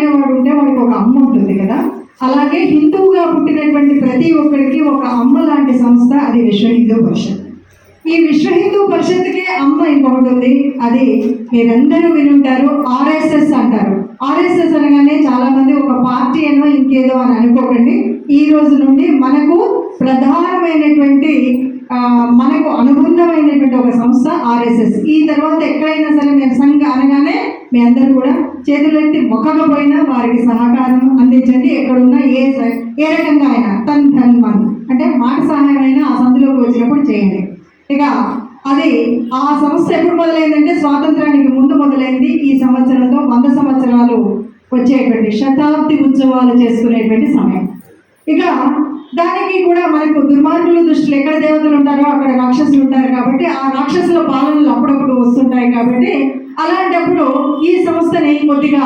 అనేవాడు ఉంటే వాడికి ఒక అమ్మ ఉంటుంది కదా. అలాగే హిందువుగా పుట్టినటువంటి ప్రతి ఒక్కరికి ఒక అమ్మ లాంటి సంస్థ అది విశ్వ హిందూ పరిషత్. ఈ విశ్వ హిందూ పరిషత్కి అమ్మ ఇంకొకటి ఉంది అది మీరందరూ వినుంటారు ఆర్ఎస్ఎస్ అంటారు. ఆర్ఎస్ఎస్ అనగానే చాలా మంది ఒక పార్టీ అనో ఇంకేదో అని అనుకోకండి. ఈ రోజు నుండి మనకు ప్రధానమైనటువంటి మనకు అనుబంధమైనటువంటి ఒక సంస్థ ఆర్ఎస్ఎస్. ఈ తర్వాత ఎక్కడైనా సరే మేము సంఘ అనగానే మీ అందరూ కూడా చేతులెత్తి మొక్కకపోయినా వారికి సహకారం అందించండి. ఎక్కడున్నా ఏ ఏ రకంగా అయినా తన్ ధన్ మన్ అంటే మాట సహాయమైనా ఆ సందులోకి వచ్చినప్పుడు చేయండి. ఇక అది ఆ సంస్థ ఎప్పుడు మొదలైందంటే స్వాతంత్రానికి ముందు మొదలైంది. ఈ సంవత్సరంతో వంద సంవత్సరాలు వచ్చేటువంటి శతాబ్ది ఉత్సవాలు చేసుకునేటువంటి సమయం. ఇక దానికి కూడా మనకు దుర్మార్గుల దృష్టిలో ఎక్కడ దేవతలు ఉంటారో అక్కడ రాక్షసులు ఉంటారు కాబట్టి ఆ రాక్షసుల పాలనలు అప్పుడప్పుడు వస్తుంటాయి కాబట్టి అలాంటప్పుడు ఈ సంస్థని కొద్దిగా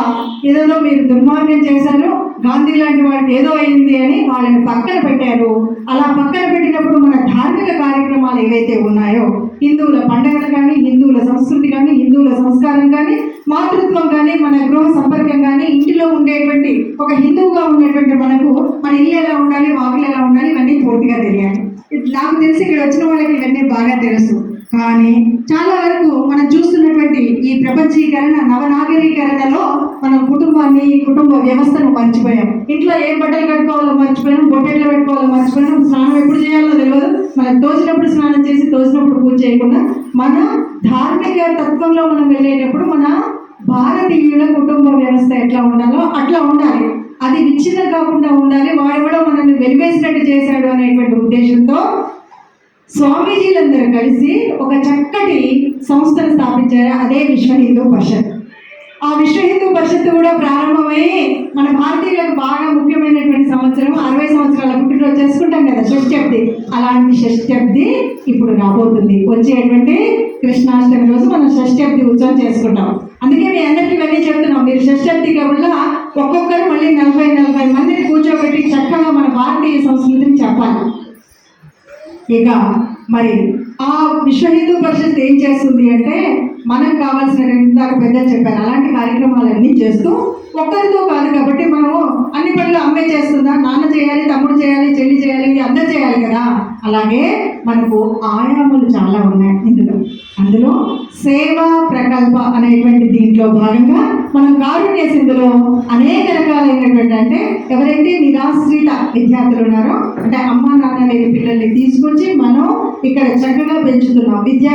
ఏదో మీరు దుర్మార్గం చేశారు గాంధీ లాంటి వాడికి ఏదో అయింది అని వాళ్ళని పక్కన పెట్టారు. అలా పక్కన పెట్టినప్పుడు మన ధార్మిక కార్యక్రమాలు ఏవైతే ఉన్నాయో హిందువుల పండుగలు కానీ హిందువుల సంస్కృతి కానీ హిందువుల సంస్కారం కానీ మాతృత్వం కానీ మన గృహ సంపర్కం కానీ ఇంటిలో ఉండేటువంటి ఒక హిందువుగా ఉండేటువంటి మనకు మన ఇల్లు ఎలా ఉండాలి వాకిలు ఎలా ఉండాలి ఇవన్నీ పూర్తిగా తెలియాలి. నాకు తెలిసి ఇక్కడ వచ్చిన వాళ్ళకి ఇవన్నీ బాగా తెలుసు. కానీ చాలా వరకు మనం చూస్తున్నటువంటి ఈ ప్రపంచీకరణ నవనాగరీకరణలో మనం కుటుంబాన్ని కుటుంబ వ్యవస్థను మర్చిపోయాం. ఇంట్లో ఏ బట్టలు కట్టుకోవాలో మర్చిపోయాం బొట్టెట్లు పెట్టుకోవాలో మర్చిపోయాం స్నానం ఎప్పుడు చేయాలో తెలియదు మనం తోచినప్పుడు స్నానం చేసి తోచినప్పుడు పూజ చేయకుండా మన ధార్మిక తత్వంలో మనం వెళ్ళేటప్పుడు మన భారతీయుల కుటుంబ వ్యవస్థ ఎట్లా ఉండాలో అట్లా ఉండాలి. అది విచ్ఛిన్నం కాకుండా ఉండాలి. వాడు కూడా మనల్ని వెలివేసినట్టు చేశాడు అనేటువంటి ఉద్దేశంతో స్వామీజీలందరూ కలిసి ఒక చక్కటి సంస్థను స్థాపించారు. అదే విశ్వ హిందూ పరిషత్. ఆ విశ్వ హిందూ పరిషత్ కూడా ప్రారంభమై మన భారతీయులకు బాగా ముఖ్యమైనటువంటి సంవత్సరం అరవై సంవత్సరాల పుట్టినరోజు చేసుకుంటాం కదా షష్ఠబ్ది అలాంటి షష్ఠబ్ది ఇప్పుడు రాబోతుంది. వచ్చేటువంటి కృష్ణాష్టమి రోజు మనం షష్ఠబ్ది ఉత్సవం చేసుకుంటాం. అందుకే మీ అందరికీ ఇవన్నీ చెప్తున్నాం మీరు షష్ఠబ్ది వల్ల ఒక్కొక్కరు మళ్ళీ నలభై నలభై మందిని కూర్చోబెట్టి చక్కగా మన భారతీయ సంస్కృతిని చెప్పాలి. ఇక మరి ఆ విశ్వ హిందూ పరిషత్ ఏం చేస్తుంది అంటే మనకు కావాల్సిన ఇందాక పెద్ద చెప్పారు. అలాంటి కార్యక్రమాలన్నీ చేస్తూ ఒక్కరితో కాదు కాబట్టి మనము అన్ని పనులు అమ్మే చేస్తుందా? నాన్న చేయాలి తమ్ముడు చేయాలి చెల్లి చేయాలి అందరు చేయాలి కదా? అలాగే మనకు ఆయాములు చాలా ఉన్నాయి ఇందులో. అందులో సేవా ప్రకల్ప అనేటువంటి దీంట్లో భాగంగా మనం కారుణ్య సింధులో అనేక రకాలైనటువంటి అంటే ఎవరైతే నిరాశ్రిత విద్యార్థులు ఉన్నారో అంటే అమ్మ నాన్న లేని పిల్లల్ని తీసుకొచ్చి మనం ఇక్కడ చక్కగా పెంచుతున్నాం. విద్యా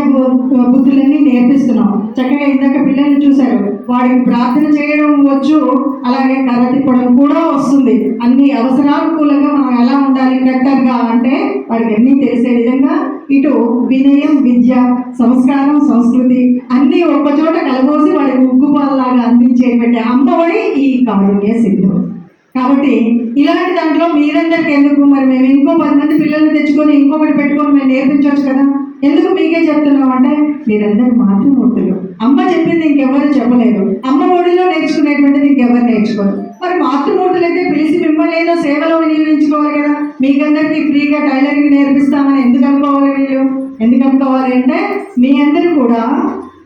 బుద్ధులన్నీ నేర్పిస్తున్నాం. చక్కగా ఇందాక పిల్లల్ని చూశారు. వాడికి ప్రార్థన చేయడం వచ్చు అలాగే కర్ర తిప్పడం కూడా వస్తుంది. అన్ని అవసరానుకూలంగా మనం ఎలా ఉండాలి కరెక్ట్గా అంటే వాడికి అన్నీ తెలిసే విధంగా ఇటు వినయం విద్య సంస్కారం సంస్కృతి అన్నీ ఒక్కచోట కలబోసి వాడికి ఉగ్గుపాలలాగా అందించేటువంటి అమ్మఒడి ఈ కారుణ్య సిద్ధం కాబట్టి ఇలాంటి దాంట్లో మీరందరికీ ఎందుకు? మరి మేము ఇంకో పది మంది పిల్లల్ని తెచ్చుకొని ఇంకొకటి పెట్టుకొని మేము నేర్పించవచ్చు కదా? ఎందుకు మీకే చెప్తున్నాం అంటే మీరందరూ మాతృమూర్తులు. అమ్మ చెప్పింది ఇంకెవరు చెప్పలేరు అమ్మ ఒడిలో నేర్చుకునేటువంటిది ఇంకెవరు నేర్చుకోరు. మరి మాతృమూర్తులు అయితే పిలిచి మిమ్మల్ని ఏదో సేవలో వినియోగించుకోవాలి కదా? మీకందరికీ ఫ్రీగా టైలరింగ్ నేర్పిస్తామని ఎందుకు అనుకోవాలి వీళ్ళు? ఎందుకు అనుకోవాలి అంటే మీ అందరూ కూడా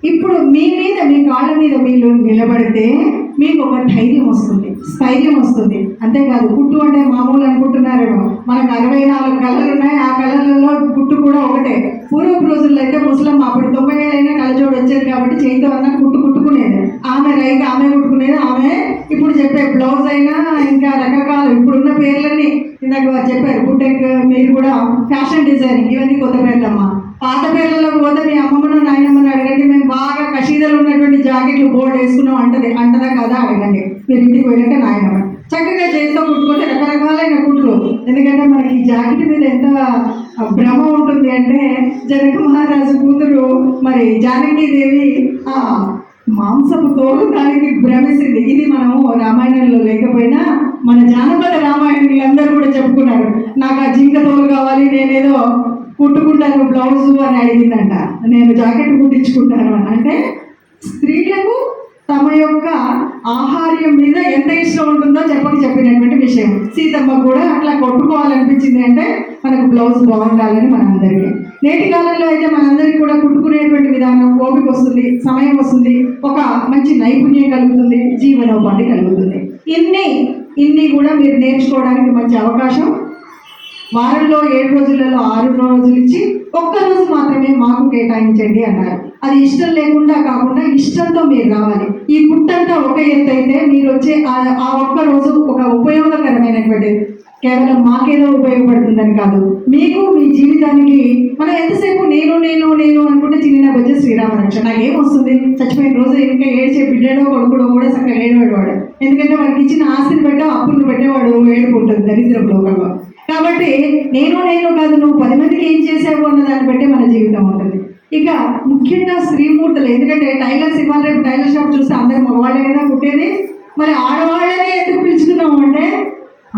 ఇప్పుడు మీ మీద మీ కాళ్ళ మీద మీరు నిలబడితే మీకు ఒక ధైర్యం వస్తుంది స్థైర్యం వస్తుంది. అంతేకాదు పుట్టు అంటే మామూలు అనుకుంటున్నారేమో. మనకు అరవై నాలుగు కళలు ఉన్నాయి ఆ కళలలో పుట్టు కూడా ఒకటే. పూర్వపు రోజుల్లో అయితే ముసలమ్మ అప్పుడు తొంభై ఏళ్ళైనా కలజోడు వచ్చేది కాబట్టి చేయితో అన్న కుట్టు కుట్టుకునేది. ఆమె రైగా ఆమె కుట్టుకునేది ఆమె ఇప్పుడు చెప్పే బ్లౌజ్ అయినా ఇంకా రకరకాలు ఇప్పుడున్న పేర్లన్నీ ఇందాక చెప్పారు. బుటెక్ మీరు కూడా ఫ్యాషన్ డిజైనింగ్ ఇవన్నీ కొత్త పేర్లమ్మా పాత పేర్లలో పోతే అమ్మమ్మను నాయనమ్మను అడగండి మేము బాగా కషీదలు ఉన్నటువంటి జాకెట్లు బోర్డు వేసుకున్నాం అంటది. అంటదా కదా అడగండి. మీరు ఇంటికి పోయాక నాయనమ్మ. చక్కగా చేతితో కుట్టుకుంటే రకరకాలైన కుట్లు. ఎందుకంటే మనకి ఈ జాకెట్ మీద ఎంత భ్రమ ఉంటుంది అంటే జనక మహారాజు కూతురు మరి జానకీదేవి ఆ మాంసపు తోడు దానికి భ్రమిసింది ఇది మనము రామాయణంలో లేకపోయినా మన జానపద రామాయణులు అందరూ కూడా చెప్పుకున్నారు. నాకు ఆ జింక తోలు కావాలి నేనేదో కుట్టుకుంటాను బ్లౌజ్ అని అడిగిందంట. నేను జాకెట్ కుట్టించుకుంటాను అని. అంటే స్త్రీలకు తమ యొక్క ఆహార్యం మీద ఎంత ఇష్టం ఉంటుందో చెప్పక చెప్పినటువంటి విషయం. సీతమ్మ కూడా అట్లా కొట్టుకోవాలనిపించింది అంటే మనకు బ్లౌజ్ బాగుండాలని మనందరికీ. నేటి కాలంలో అయితే మనందరికీ కూడా కుట్టుకునేటువంటి విధానం ఓపిక వస్తుంది సమయం వస్తుంది ఒక మంచి నైపుణ్యం కలుగుతుంది జీవనోపాధి కలుగుతుంది. ఇన్ని ఇన్ని కూడా మీరు నేర్చుకోవడానికి మంచి అవకాశం వారంలో ఏడు రోజులలో ఆరు రోజులు ఇచ్చి ఒక్క రోజు మాత్రమే మాకు కేటాయించండి అన్నారు. అది ఇష్టం లేకుండా కాకుండా ఇష్టంతో మీరు రావాలి. ఈ పుట్టంతా ఒక ఎత్తు అయితే మీరు వచ్చే ఆ ఒక్క రోజు ఒక ఉపయోగకరమైనటువంటి కేవలం మాకేదో ఉపయోగపడుతుందని కాదు. మీకు మీ జీవితానికి మనం ఎంతసేపు నేను నేను నేను అనుకుంటే చిన్న వచ్చే శ్రీరామ రక్ష నాకేం వస్తుంది? చచ్చిపోయిన రోజు ఇంకా ఏడ్చే బిడ్డడో కొడుకుడో కూడా చక్కగా ఏడవాడు ఎందుకంటే వాడికి ఇచ్చిన ఆస్తిని పెట్టా అప్పులు పెట్టేవాడు ఏడుకుంటుంది దరిద్రం లోకంలో. కాబట్టి నేను నేను కాదు నువ్వు పది మందికి ఏం చేసావు అన్న దాన్ని బట్టి మన జీవితం ఉంటుంది. ఇక ముఖ్యంగా స్త్రీమూర్తులు ఎందుకంటే టైలర్స్ ఇవాళ రేపు టైలర్ షాప్ చూస్తే అందరు మగవాళ్ళే కదా కుట్టేది మరి ఆడవాళ్ళనే ఎందుకు పిలుచుకున్నాము అంటే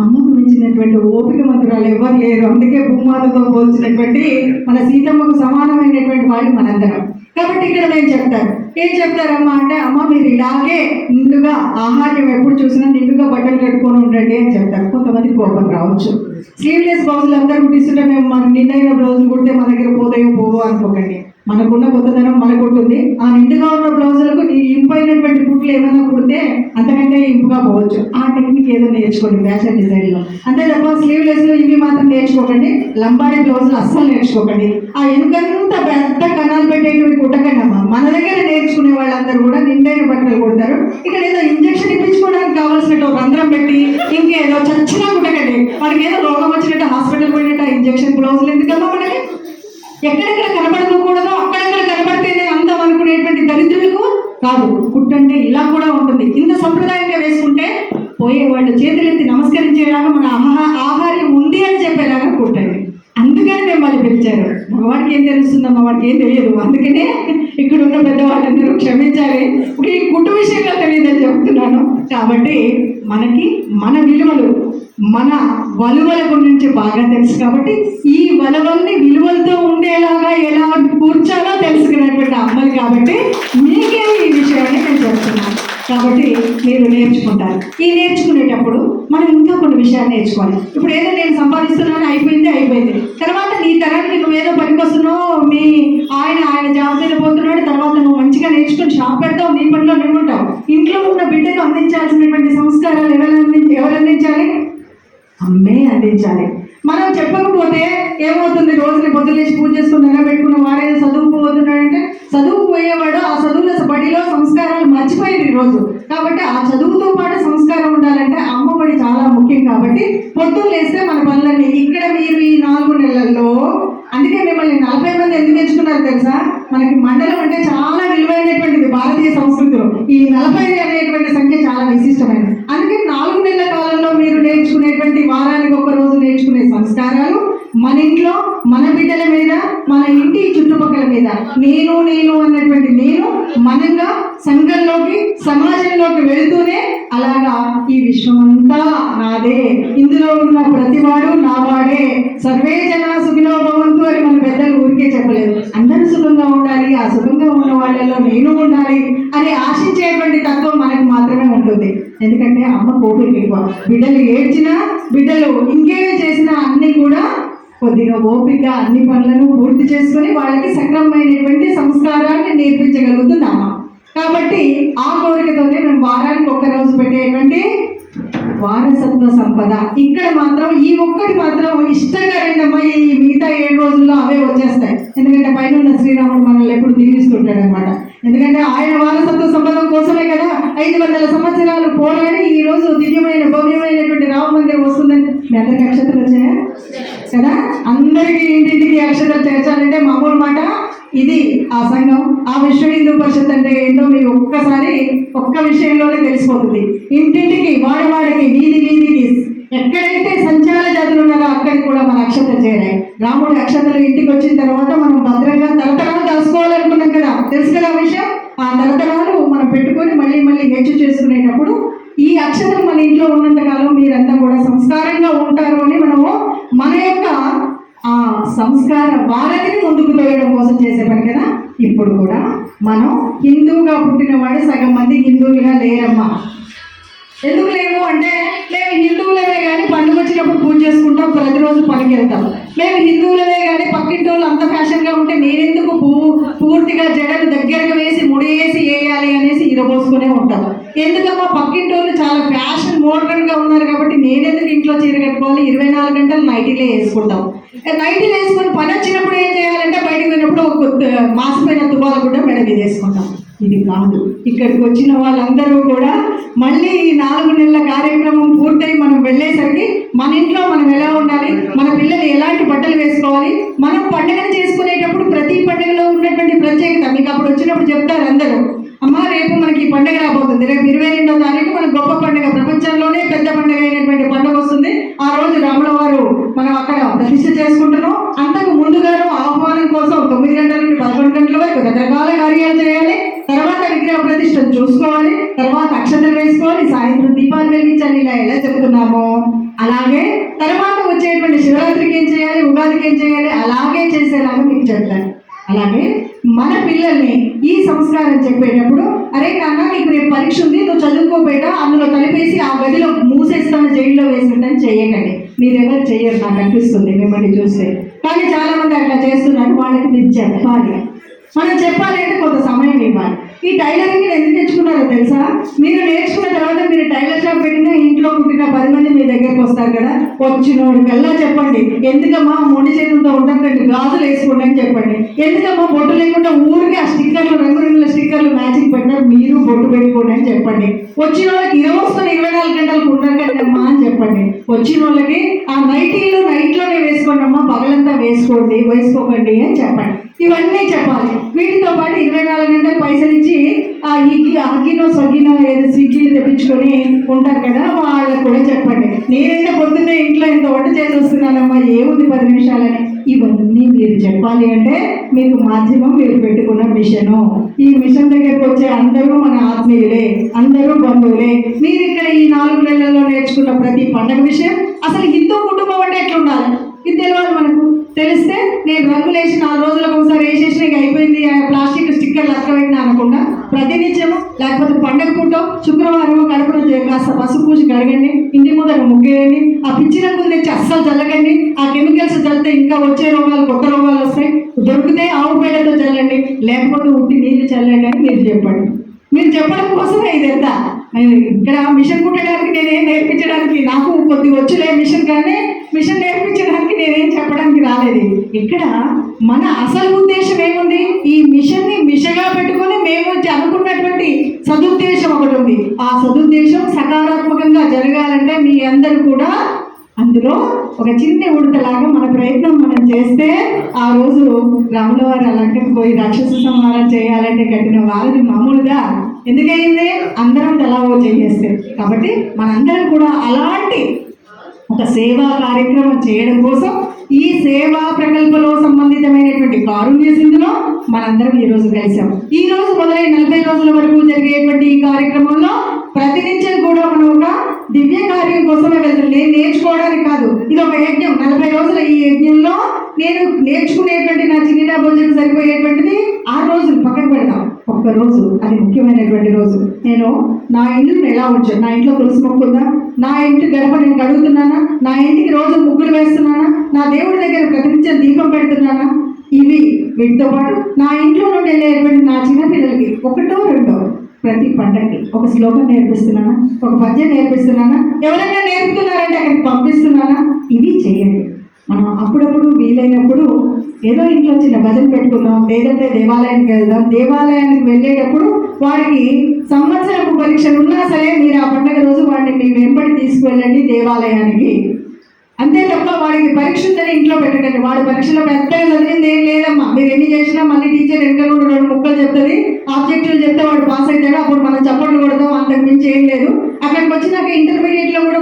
అమ్మకు మించినటువంటి ఓపిక మంత్రాలు ఎవరు లేరు. అందుకే భూమాతతో పోల్చినటువంటి మన సీతమ్మకు సమానమైనటువంటి వాళ్ళు మనందరం. కాబట్టి ఇక్కడ నేను చెప్తాను. ఏం చెప్తారమ్మా అంటే అమ్మ మీరు ఇలాగే నిండుగా ఆహారం ఎప్పుడు చూసినా నిండుగా బట్టలు కట్టుకొని ఉండండి అని చెప్తారు. కొంతమంది కోపం రావచ్చు. స్లీవ్లెస్ బాక్సులు అందరూ కుట్టిస్తుంటే మేము మన నిండైన బ్లౌజులు కుడితే మన దగ్గర పోతాయో పోవో అనుకోకండి. మనకున్న కొత్తదనం మనకు ఉంటుంది ఆ నిండుగా ఉన్న బ్లౌజులకు ఈ ఇంపైనటువంటి కుట్లు ఏమైనా కుడితే అంతకంటే ఇంపుగా పోవచ్చు. ఆ టెక్నిక్ ఏదో నేర్చుకోండి ఫ్యాషన్ డిజైన్లో అంతే తప్ప స్లీవ్లెస్లో ఇవి మాత్రం నేర్చుకోకండి. లంబాడి బ్లౌజులు అస్సలు నేర్చుకోకండి. ఆ వెనుకంత పెద్ద మన దగ్గర నేర్చుకునే వాళ్ళందరూ కూడా నిండైన బట్టలు కొడతారు. ఇక్కడ ఏదో ఇంజక్షన్ ఇప్పించుకోవడానికి కావాల్సినట్టు ఒక రంధ్రం పెట్టి ఇంకేదో చచ్చినా కుట్టకండి. మనకి ఏదో రోగం వచ్చినట్టు హాస్పిటల్ పోయినట్టు ఇంజక్షన్ బ్లౌజులు ఎందుకమ్మా మనకి? ఎక్కడెక్కడ కనబడకూడదో అక్కడెక్కడ కనబడితేనే అందం అనుకునేటువంటి దరిద్రులకు కాదు. కుట్టంటే ఇలా కూడా ఉంటుంది. ఇంత సంప్రదాయంగా వేసుకుంటే పోయే వాళ్ళు చేతులెత్తి నమస్కరించేలాగా మన ఆహా ఆహార్యం ఉంది అని చెప్పేలాగా కుట్టండి. అందుకని మిమ్మల్ని పిలిచారు. మగవాడికి ఏం తెలుస్తుందమ్మా? వాడికి ఏం తెలియదు. అందుకనే ఇక్కడ ఉన్న పెద్దవాళ్ళందరూ క్షమించాలి. ఈ కుటుంబ విషయంగా తెలియదని చెప్తున్నాను. కాబట్టి మనకి మన విలువలు మన వలువల గురించి బాగా తెలుసు కాబట్టి ఈ వలవల్ని విలువలతో ఉండేలాగా ఎలా కూర్చాలో తెలుసుకునేటువంటి అమ్మలు కాబట్టి మీకే ఈ విషయాన్ని నేను చెప్తున్నాను. కాబట్టి మీరు నేర్చుకుంటారు. ఈ నేర్చుకునేటప్పుడు మనం ఇంకా కొన్ని విషయాలు నేర్చుకోవాలి. ఇప్పుడు ఏదో నేను సంపాదిస్తున్నాను అయిపోయింది అయిపోయింది. తర్వాత నీ తరానికి నువ్వేదో పనికొస్తున్నావు మీ ఆయన ఆయన జాబ్ వెళ్ళిపోతున్నాడు తర్వాత నువ్వు మంచిగా నేర్చుకుని షాప్ పెడతావు నీ పనిలో నువ్వు ఉంటావు. ఇంట్లో ఉన్న బిడ్డకు అందించాల్సినటువంటి సంస్కారాలు ఎవరు అందించి ఎవరు అందించాలి? అమ్మే అందించాలి. మనం చెప్పకపోతే ఏమవుతుంది? రోజుని పొద్దులేసి పూజ చేసుకుని నిలబెట్టుకున్న వాడేదో చదువుకుపోతున్నాడంటే చదువు పోయేవాడు ఆ చదువుల బడిలో సంస్కారాలు మర్చిపోయారు రోజు. కాబట్టి ఆ చదువుతో పాటు సంస్కారం ఉండాలంటే అమ్మఒడి చాలా ముఖ్యం కాబట్టి పొద్దున్న లేస్తే మన పనులన్నీ ఇక్కడ మీరు ఈ నాలుగు నెలల్లో అందుకే మిమ్మల్ని నలభై ఎందుకు ఎంచుకున్నారు తెలుసా? మనకి మండలం అంటే చాలా విలువైనటువంటిది భారతీయ సంస్కృతిలో. ఈ నలభై అనేటువంటి సంఖ్య చాలా విశిష్టమైనది. అందుకే నాలుగు నెలల కాలంలో మీరు నేర్చుకునేటువంటి వారానికి ఒక రోజు నేర్చుకునే సంస్కారాలు మన ఇంట్లో మన బిడ్డల మీద మన ఇంటి చుట్టుపక్కల మీద. నేను నేను అన్నటువంటి నేను మనంగా సంఘంలోకి సమాజంలోకి వెళుతూనే అలాగా ఈ విశ్వమంతా నాదే. ఇందులో ఉన్న ప్రతివాడు నావాడే. సర్వే జనా సుఖిలో భవంతు అని మన పెద్దలు ఊరికే చెప్పలేదు అందరూ సుఖంగా ఉండాలి ఆ సుఖంగా ఉన్న వాళ్ళలో నేను ఉండాలి అని ఆశించేటువంటి తత్వం మనకు మాత్రమే ఉంటుంది. ఎందుకంటే అమ్మ కోపిక ఎక్కువ. బిడ్డలు ఏడ్చినా బిడ్డలు ఇంకేమి చేసినా అన్ని కూడా కొద్దిగా ఓపిక అన్ని పనులను పూర్తి చేసుకొని వాళ్ళకి సక్రమమైనటువంటి సంస్కారాన్ని నేర్పించగలుగుతుంది అమ్మ. కాబట్టి ఆ కోరికతోనే మేము వారానికి ఒక్క రోజు పెట్టేటువంటి వారసత్వ సంపద. ఇక్కడ మాత్రం ఈ ఒక్కటి మాత్రం ఇష్టంగా రెండమ్మా ఈ మిగతా ఏడు రోజుల్లో అవే వచ్చేస్తాయి. ఎందుకంటే పైన ఉన్న శ్రీరాముడు మనల్ని ఎప్పుడు దీవిస్తుంటాడు అనమాట ఎందుకంటే ఆయన వారసత్వ సంపద కోసమే కదా ఐదు వందల సంవత్సరాలు పోరాడి ఈ రోజు దివ్యమైన భవ్యమైనటువంటి రామ మందిరం వస్తుందని మీ అందరికి అక్షతలు వచ్చాయా? కదా? అందరికీ ఇంటింటికి అక్షతలు చేర్చాలంటే మామూలు మాట? ఇది ఆ సంఘం ఆ విశ్వ హిందూ పరిషత్ అంటే ఏంటో మీకు ఒక్కసారి ఒక్క విషయంలోనే తెలిసిపోతుంది. ఇంటింటికి వాడవాడికి వీధి వీధికి ఎక్కడైతే సంచార జాతులు ఉన్నారో అక్కడికి కూడా మన అక్షతలు చేరాయి. రాముడి అక్షతలు ఇంటికి వచ్చిన తర్వాత మనం భద్రంగా తరతరాలు దాచుకోవాలనుకున్నాం కదా. తెలుసు కదా విషయం? ఆ తరతరాలు మనం పెట్టుకొని మళ్ళీ మళ్ళీ హెచ్చు చేసుకునేటప్పుడు ఈ అక్షతలు మన ఇంట్లో ఉన్నంత కాలం మీరంతా కూడా సంస్కారంగా ఉంటారు అని మనము మన యొక్క ఆ సంస్కార వారధిని ముందుకు తోయడం కోసం చేసే పని కదా? ఇప్పుడు కూడా మనం హిందువుగా పుట్టినవాడు సగం మంది హిందువులుగా లేరమ్మా. ఎందుకు లేవు అంటే మేము హిందువులమే కానీ పండుగ వచ్చినప్పుడు పూజ చేసుకుంటాం ప్రతిరోజు పనికి వెళ్తాం. మేము హిందువులమే కానీ పక్కింటి వాళ్ళు అంత ఫ్యాషన్గా ఉంటే నేనెందుకు పూ పూర్తిగా జడలు దగ్గరకు వేసి ముడేసి వేయాలి అనేసి ఇరబోసుకునే ఉంటాం. ఎందుకమ్మా? పక్కింటి వాళ్ళు చాలా ఫ్యాషన్ మోడర్న్గా ఉన్నారు కాబట్టి నేనెందుకు ఇంట్లో చీర కట్టుకోవాలి? ఇరవై నాలుగు గంటలు నైటీలే వేసుకుంటాం. నైటీలు వేసుకొని పని వచ్చినప్పుడు ఏం చేయాలంటే బయటకు పోయినప్పుడు ఒక కొత్త మాసిపోయిన తుబాలు కూడా మెడ వేసుకుంటాం. ఇది కాదు. ఇక్కడికి వచ్చిన వాళ్ళందరూ కూడా మళ్ళీ ఈ నాలుగు నెలల కార్యక్రమం పూర్తయి మనం వెళ్ళేసరికి మన ఇంట్లో మనం ఎలా ఉండాలి? మన పిల్లలు ఎలాంటి బట్టలు వేసుకోవాలి? మనం పండుగను చేసుకునేటప్పుడు ప్రతి పండుగలో ఉన్నటువంటి ప్రత్యేకత. మీకు అప్పుడు వచ్చినప్పుడు చెప్తారు అందరూ. అమ్మ రేపు మనకి ఈ పండుగ రాబోతుంది. రేపు ఇరవై రెండో తారీఖు మన గొప్ప పండుగ. ప్రపంచంలోనే పెద్ద పండుగ అయినటువంటి పండుగ వస్తుంది. ఆ రోజు రాముల వారు మనం అక్కడ ప్రతిష్ఠ చేసుకుంటున్నాం. అంతకు ముందుగాను ఆహ్వానం కోసం తొమ్మిది గంటల నుండి పదకొండు గంటల వరకు రకరకాల కార్యాలు చేయాలి. తర్వాత విగ్రహ ప్రతిష్టను చూసుకోవాలి. తర్వాత అక్షతలు వేసుకోవాలి. సాయంత్రం దీపాలు వెలిగించాలి. ఇలా ఎలా చెప్తున్నామో అలాగే తర్వాత వచ్చేటువంటి శివరాత్రికి ఏం చేయాలి? ఉగాదికి ఏం చేయాలి? అలాగే చేసేలాగా మీకు చెప్తాను. అలాగే మన పిల్లల్ని ఈ సంస్కారం చెప్పేటప్పుడు అరే నాన్న నీకు రేపు పరీక్ష ఉంది నువ్వు చదువుకోబేట అందులో కలిపేసి ఆ గదిలో మూసేస్తాను జైల్లో వేసుకుంటాను చేయకండి మీరెవరు చేయరు నాకు అనిపిస్తుంది మిమ్మల్ని చూస్తే. కానీ చాలా మంది అట్లా చేస్తున్నారు వాళ్ళకి నిజం చెప్పాలి మనం చెప్పాలి అంటే కొంత సమయం ఇవ్వాలి. ఈ టైలరింగ్ ఎందుకు తెచ్చుకున్నారో తెలుసా? మీరు నేర్చుకున్న తర్వాత మీరు టైలర్ షాప్ పెట్టినా ఇంట్లో పుట్టిన పది మంది మీ దగ్గరకు వస్తారు కదా? వచ్చినోడికల్లా చెప్పండి. ఎందుకమ్మా మొండి చేతులతో ఉంటాం రెండు గాజులు వేసుకోండి అని చెప్పండి. ఎందుకమ్మా బొట్టు లేకుండా ఊరికే ఆ స్టిక్కర్లు రంగు రంగుల స్టిక్కర్లు మ్యాచింగ్ పెట్టినా మీరు బొట్టు పెట్టుకోండి అని చెప్పండి. వచ్చిన వాళ్ళకి ఇరవై వస్తున్న ఇరవై నాలుగు గంటలకు ఉండకండి అమ్మా అని చెప్పండి. వచ్చిన వాళ్ళకి ఆ నైటీలు నైట్లోనే వేసుకోండి అమ్మా పగలంతా వేసుకోండి వేసుకోకండి అని చెప్పండి. ఇవన్నీ చెప్పాలి. వీటితో పాటు ఇరవై నాలుగు గంటలు పైసలు ఇచ్చి ఆ ఇగ్గి అగ్గినో సగ్గినో ఏదో స్విగ్గీలు తెప్పించుకొని ఉంటారు కదా వాళ్ళకు కూడా చెప్పండి. నేనైతే పొద్దున్నే ఇంట్లో ఇంత వంట చేసి వస్తున్నానమ్మా ఏముంది పది నిమిషాలని? ఇవన్నీ మీరు చెప్పాలి అంటే మీకు మాధ్యమం మీరు పెట్టుకున్న మిషను. ఈ మిషన్ దగ్గరకు వచ్చే అందరూ మన ఆత్మీయులే అందరూ బంధువులే. మీరు ఇక్కడ ఈ నాలుగు నెలల్లో నేర్చుకున్న ప్రతి పండగ విషయం అసలు హిందూ కుటుంబం అంటే ఎట్లా ఉండాలి ఇది తెలియాలి మనకు. తెలిస్తే నేను రంగులు వేసి నాలుగు రోజులకు ఒకసారి వేసేసిన అయిపోయింది. ఆ ప్లాస్టిక్ స్టిక్కర్లు అక్కబెట్టినా అనకుండా ప్రతినిత్యము లేకపోతే పండగ పూట శుక్రవారం కడుపున కాస్త పసుపు పూసి కడగండి ఇంటి ముందర ముగ్గేయండి ఆ పిచ్చి రంగులు తెచ్చి అస్సలు చల్లకండి ఆ కెమికల్స్ చల్లితే ఇంకా వచ్చే రోగాలు కొత్త రోగాలు వస్తాయి. దొరికితే ఆవు పేడతో చల్లండి లేకపోతే ఉట్టి నీళ్ళు చల్లండి అని మీరు చెప్పండి. మీరు చెప్పడం కోసమే ఇదంతా ఎంత? ఇక్కడ మిషన్ కుట్టడానికి నేనేం నేర్పించడానికి నాకు కొద్దిగా వచ్చులే మిషన్ కానీ మిషన్ నేర్పించడానికి నేనేం చెప్పడానికి రాలేదు. ఇక్కడ మన అసలు ఉద్దేశం ఏముంది? ఈ మిషన్ని మిషగా పెట్టుకొని మేము అనుకున్నటువంటి సదుద్దేశం ఒకటి ఉంది. ఆ సదుద్దేశం సకారాత్మకంగా జరగాలంటే మీ అందరూ కూడా అందులో ఒక చిన్న ఉడతలాగా మన ప్రయత్నం మనం చేస్తే ఆ రోజు రాముల వారు పోయి రాక్షస సంహారం చేయాలంటే కట్టిన వారిని మామూలుగా ఎందుకైంది అందరం తలావో చేసేస్తే. కాబట్టి మనందరం కూడా అలాంటి ఒక సేవా కార్యక్రమం చేయడం కోసం ఈ సేవా ప్రకల్పలో సంబంధితమైనటువంటి కారుణ్య సింధులో మనందరం ఈ రోజు కలిసాం ఈ రోజు మొదలై నలభై రోజుల వరకు జరిగేటువంటి ఈ కార్యక్రమంలో ప్రతినిత్యం కూడా మనం ఒక దివ్య కార్యం కోసమే వెళ్తాం నేను నేర్చుకోవడానికి కాదు ఇది ఒక యజ్ఞం. నలభై రోజుల ఈ యజ్ఞంలో నేను నేర్చుకునేటువంటి నా చిన్న భోజనం సరిపోయేటువంటిది ఆరు రోజులు పక్కన పెడతాం. ఒక్క రోజు అది ముఖ్యమైనటువంటి రోజు. నేను నా ఇల్లుని ఎలా ఉంచాను నా ఇంట్లో తులసి మొక్క ఉందా? నా ఇంటి గడప నేను కడుగుతున్నానా? నా ఇంటికి రోజు ముగ్గులు వేస్తున్నానా? నా దేవుడి దగ్గర ప్రతినిత్యం దీపం పెడుతున్నానా? ఇవి వీటితో పాటు నా ఇంట్లో నుండి వెళ్ళేటువంటి నా చిన్న పిల్లలకి ఒకటో రెండో ప్రతి పండగకి ఒక శ్లోకం నేర్పిస్తున్నానా? ఒక పద్యం నేర్పిస్తున్నానా? ఎవరైనా నేర్పుతున్నారంటే అక్కడికి పంపిస్తున్నానా? ఇవి చేయండి. మనం అప్పుడప్పుడు వీలైనప్పుడు ఏదో ఇంట్లో చిన్న భజన పెట్టుకున్నాం లేదంటే దేవాలయానికి వెళ్దాం. దేవాలయానికి వెళ్ళేటప్పుడు వాడికి సంవత్సరపు పరీక్షలు ఉన్నా సరే మీరు ఆ పండగ రోజు వాడిని మీ వెంబడి తీసుకువెళ్ళండి దేవాలయానికి. అంతే తప్ప వాడికి పరీక్ష ఉందని ఇంట్లో పెట్టకండి. వాడి పరీక్షలో పెద్దగా చదివింది ఏం లేదమ్మా. మీరు ఎన్ని చేసినా మళ్ళీ టీచర్ వెనక నుండి రెండు ముక్కలు చెప్తుంది. ఆబ్జెక్టివ్లు చెప్తే వాడు పాస్ అవుతాడు. అప్పుడు మనం చప్పట్లు కొడతాం. అంతకు మించి ఏం లేదు. అక్కడికి వచ్చినాక ఇంటర్మీడియట్లో కూడా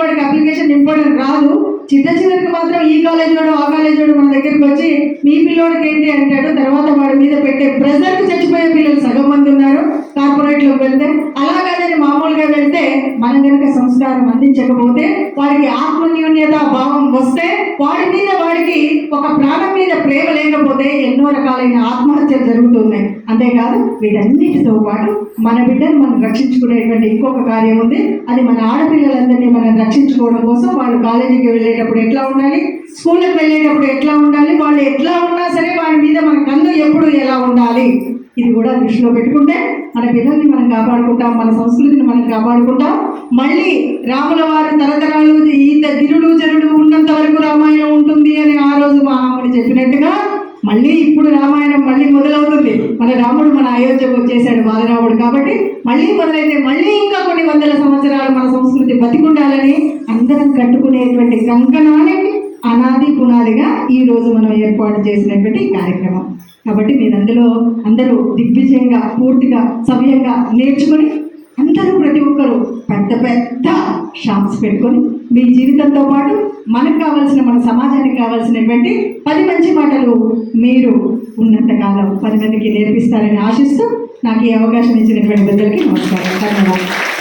వాడికి రాదు చిన్న చిన్నకి మాత్రం ఈ కాలేజ్ వాడు ఆ కాలేజ్ వాడు మన దగ్గరికి వచ్చి మీ పిల్లోడికి ఏంటి? అంటాడు. తర్వాత వాడి మీద పెట్టే ప్రెజర్ చచ్చిపోయే పిల్లలు సగం మంది ఉన్నారు. కార్పొరేట్లోకి వెళ్తే అలాగనే మామూలుగా వెళ్తే మనం కనుక సంస్కారం అందించకపోతే వాడికి ఆత్మన్యూన్యత భావం వస్తే వాడి మీద వాడికి ఒక ప్రాణం మీద ప్రేమ లేకపోతే ఎన్నో రకాలైన ఆత్మహత్యలు జరుగుతున్నాయి. అంతేకాదు వీటన్నిటితో పాటు మన బిడ్డను మనం రక్షించుకునేటువంటి ఇంకొక కార్యం ఉంది. అది మన ఆడపిల్లలందరినీ వాళ్ళని రక్షించుకోవడం కోసం వాళ్ళు కాలేజీకి వెళ్ళేటప్పుడు ఎట్లా ఉండాలి? స్కూల్కి వెళ్ళేటప్పుడు ఎట్లా ఉండాలి? వాళ్ళు ఎట్లా ఉన్నా సరే వాళ్ళ మీద మన కన్ను ఎప్పుడు ఎలా ఉండాలి? ఇది కూడా దృష్టిలో పెట్టుకుంటే మన పిల్లల్ని మనం కాపాడుకుంటాం మన సంస్కృతిని మనం కాపాడుకుంటాం. మళ్ళీ రాముల వారి తరతరాలు ఈత గిరుడు జరుడు ఉన్నంత వరకు రామాయణం ఉంటుంది అని ఆ రోజు మా చెప్పినట్టుగా మళ్ళీ ఇప్పుడు రామాయణం మళ్ళీ మొదలవుతుంది. మన రాముడు మన అయోధ్యకు వచ్చేసాడు బాలరాముడు కాబట్టి మళ్ళీ మొదలైతే మళ్ళీ ఇంకా కొన్ని వందల సంవత్సరాలు మన సంస్కృతి బతికుండాలని అందరం కట్టుకునేటువంటి కంకణానికి అనాది పునాదిగా ఈ రోజు మనం ఏర్పాటు చేసినటువంటి కార్యక్రమం. కాబట్టి మీరు అందులో అందరూ దిగ్విజయంగా పూర్తిగా సమయంగా నేర్చుకుని అందరూ ప్రతి ఒక్కరూ పెద్ద పెద్ద షాప్స్ పెట్టుకొని మీ జీవితంతో పాటు మనకు కావాల్సిన మన సమాజానికి కావాల్సినటువంటి పది మంచి మాటలు మీరు ఉన్నంతకాలం పది మందికి నేర్పిస్తారని ఆశిస్తూ నాకు ఈ అవకాశం ఇచ్చినటువంటి పెద్దలకి నమస్కారం. ధన్యవాదాలు.